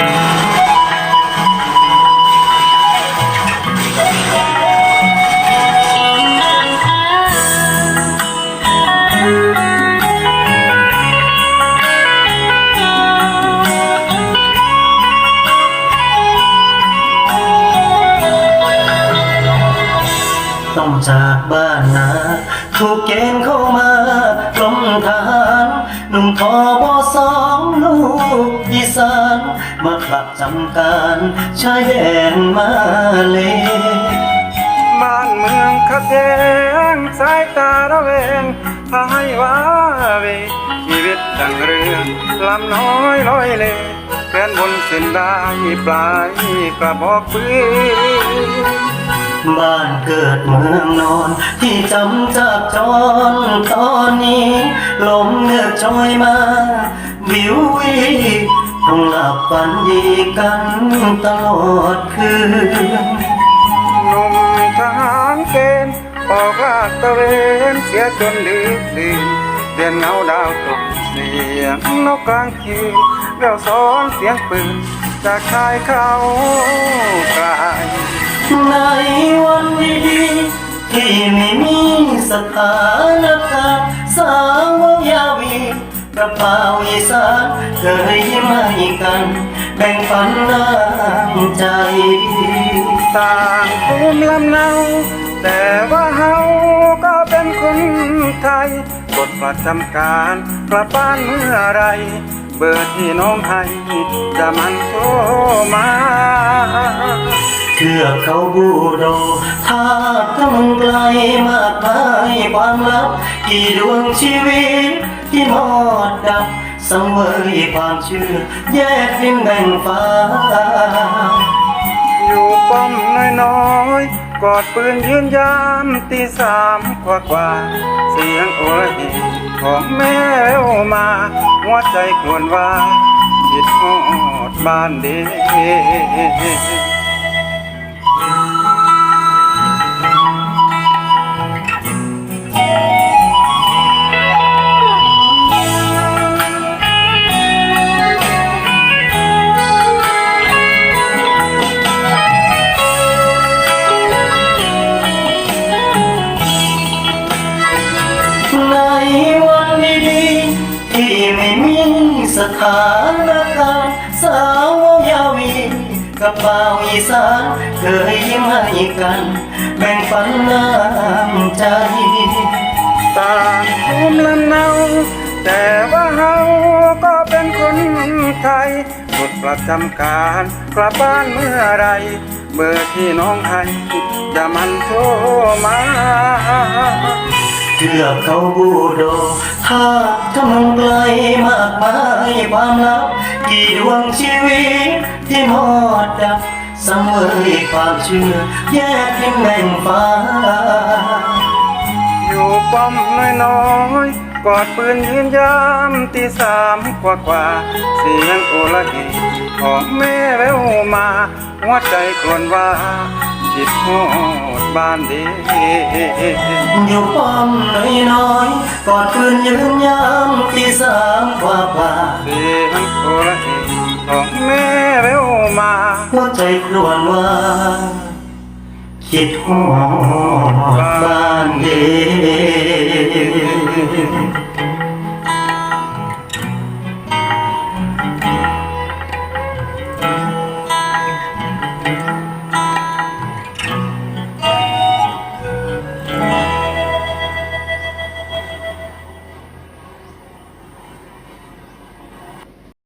ต้อ จากบ้านนาถูกเกณฑ์เข้ามากรมทหารหนุ่มทอบอสองลูกอีสานมาผลักจำการชายแดนมาเลบ้านเมืองขัดแย้งสายตาระแวงพาให้ว้าเวชีวิตดังเรือลำน้อยลอยเลแกนบนเส้นได้ปลายกระบอกปืน บ้านเกิดเมืองนอน ที่จำจากจรตอนนี้ ลมเงือกจอยมาวิววีต้องหลับฝันดีกันตลอดคืนหนุ่มทหารเกณฑ์ออกลาดตระเวนเสียจนลืมลืมเดือนเงาดาวตกเสียงนกกลางคืนแววซ้อนเสียงปืนจากชายเขา ที่ไม่มีสถานการณ์สาววยาวีกระเป๋าอีสานเคยยิ้มให้กันแบ่งปันน้ำใจ ต่างภูมิลำเนาแต่ว่าเฮาก็เป็นคนไทยกฎประจำการกลับบ้านเมื่อไร เบอร์ที่น้องให้จะมันโทรมา เทือกเขาบูโดทาบทั้งไกลมากมายความลับ กี่ดวงชีวิตที่หมดดับสังเวยความเชื่อ แยกดินแบ่งฟ้า อยู่ป้อมน้อยๆ กอดปืนยืนยามตีสามกว่ากว่า เสียงโอละหิของแม่วมา หัวใจกวนว่าคิดฮอดบ้านเด็ ถานการณ์สาวยาวีกับบ่าวอีสานเคยยิ้มให้กัน แบ่งปันน้ำใจต่างภูมิลำเนาแต่ว่าเฮาก็เป็นคนไทยกฎประจำการกลับบ้านเมื่อไรเบอร์ที่น้องให้จะมันโทรมาเทือกเขาบูโดทา ความลับ กี่ดวงชีวิตที่หมดดับสังเวยความเชื่อแยกดินแบ่งฟ้า อยู่ป้อมน้อยๆกอดปืนยืนยามตีสามกว่ากว่าๆเสียงโอละหิของแม่แววมา หัวใจกลวนว่าคิดฮอดบ้านเด็กอยู่ป้อมน้อยๆกอดปืนยืนยามตีสามกว่ากว่า มา หัวใจครวญว่า คิดหอดบ้านเด